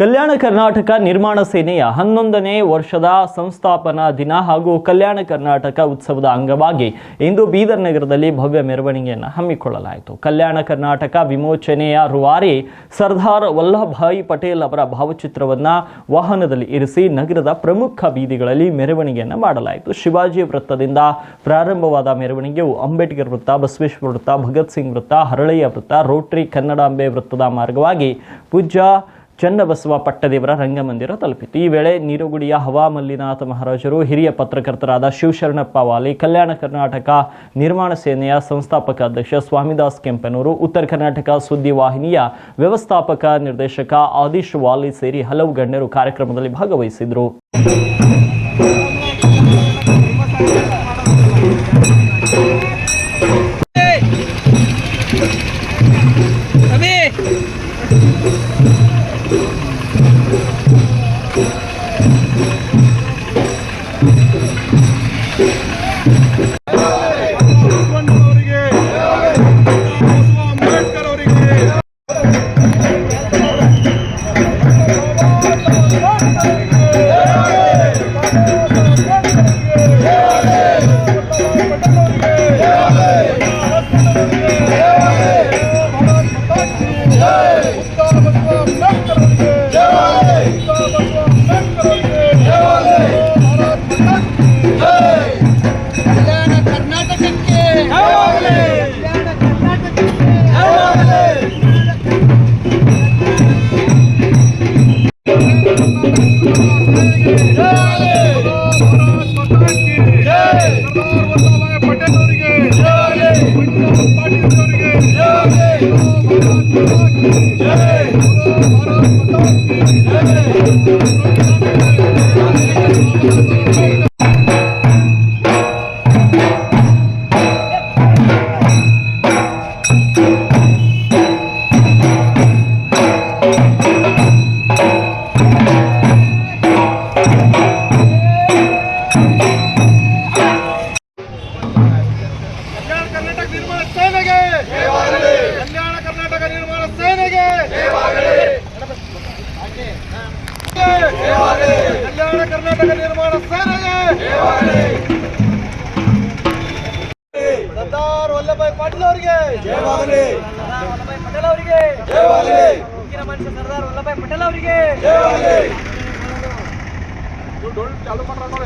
ಕಲ್ಯಾಣ ಕರ್ನಾಟಕ ನಿರ್ಮಾಣ ಸೇನೆಯ ಹನ್ನೊಂದನೇ ವರ್ಷದ ಸಂಸ್ಥಾಪನಾ ದಿನ ಹಾಗೂ ಕಲ್ಯಾಣ ಕರ್ನಾಟಕ ಉತ್ಸವದ ಅಂಗವಾಗಿ ಇಂದು ಬೀದರ್ ನಗರದಲ್ಲಿ ಭವ್ಯ ಮೆರವಣಿಗೆಯನ್ನು ಹಮ್ಮಿಕೊಳ್ಳಲಾಯಿತು. ಕಲ್ಯಾಣ ಕರ್ನಾಟಕ ವಿಮೋಚನೆಯ ರೂವಾರಿ ಸರ್ದಾರ್ ವಲ್ಲಭಭಾಯಿ ಪಟೇಲ್ ಅವರ ಭಾವಚಿತ್ರವನ್ನು ವಾಹನದಲ್ಲಿ ಇರಿಸಿ ನಗರದ ಪ್ರಮುಖ ಬೀದಿಗಳಲ್ಲಿ ಮೆರವಣಿಗೆಯನ್ನು ಮಾಡಲಾಯಿತು. ಶಿವಾಜಿ ವೃತ್ತದಿಂದ ಪ್ರಾರಂಭವಾದ ಮೆರವಣಿಗೆಯು ಅಂಬೇಡ್ಕರ್ ವೃತ್ತ, ಬಸವೇಶ್ವರ ವೃತ್ತ, ಭಗತ್ ಸಿಂಗ್ ವೃತ್ತ, ಹರಳಯ್ಯ ವೃತ್ತ, ರೋಟರಿ ಕನ್ನಡಾಂಬೆ ವೃತ್ತದ ಮಾರ್ಗವಾಗಿ ಪೂಜ್ಯ ಚನ್ನಬಸವ ಪಟ್ಟದೇವರ ರಂಗಮಂದಿರ ತಲುಪಿತು ಈ ವೇಳೆ ನೀರುಗುಡಿಯ ಹವಾ ಮಲ್ಲಿನಾಥ ಮಹಾರಾಜರು, ಹಿರಿಯ ಪತ್ರಕರ್ತರಾದ ಶಿವಶರಣಪ್ಪ ವಾಲಿ, ಕಲ್ಯಾಣ ಕರ್ನಾಟಕ ನಿರ್ಮಾಣ ಸೇನೆಯ ಸಂಸ್ಥಾಪಕ ಅಧ್ಯಕ್ಷ ಸ್ವಾಮಿದಾಸ್ ಕೆಂಪನೂರು, ಉತ್ತರ ಕರ್ನಾಟಕ ಸುದ್ದಿ ವಾಹಿನಿಯ ವ್ಯವಸ್ಥಾಪಕ ನಿರ್ದೇಶಕ ಆದಿಶ್ ವಾಲಿ ಸೇರಿ ಹಲವು ಗಣ್ಯರು ಕಾರ್ಯಕ್ರಮದಲ್ಲಿ ಭಾಗವಹಿಸಿದರು. ಅವರಿಗೆ ಸರ್ದಾರ್ ವಲ್ಲಭಾಯ್ ಪಟೇಲ್ ಅವರಿಗೆ. ಜಯವಾಗಲಿ ಪಟೇಲ್ ಅವರಿಗೆ. ಜಯವಾಗಲಿ ಹಿಂದಿನ ಮನುಷ್ಯ ಸರ್ದಾರ್ ವಲ್ಲಭಾಯ್ ಪಟೇಲ್ ಅವರಿಗೆ. ಜಯವಾಗಲಿ ಡೋಲ್ ಚಾಲೂ ಮಾಡ್ರ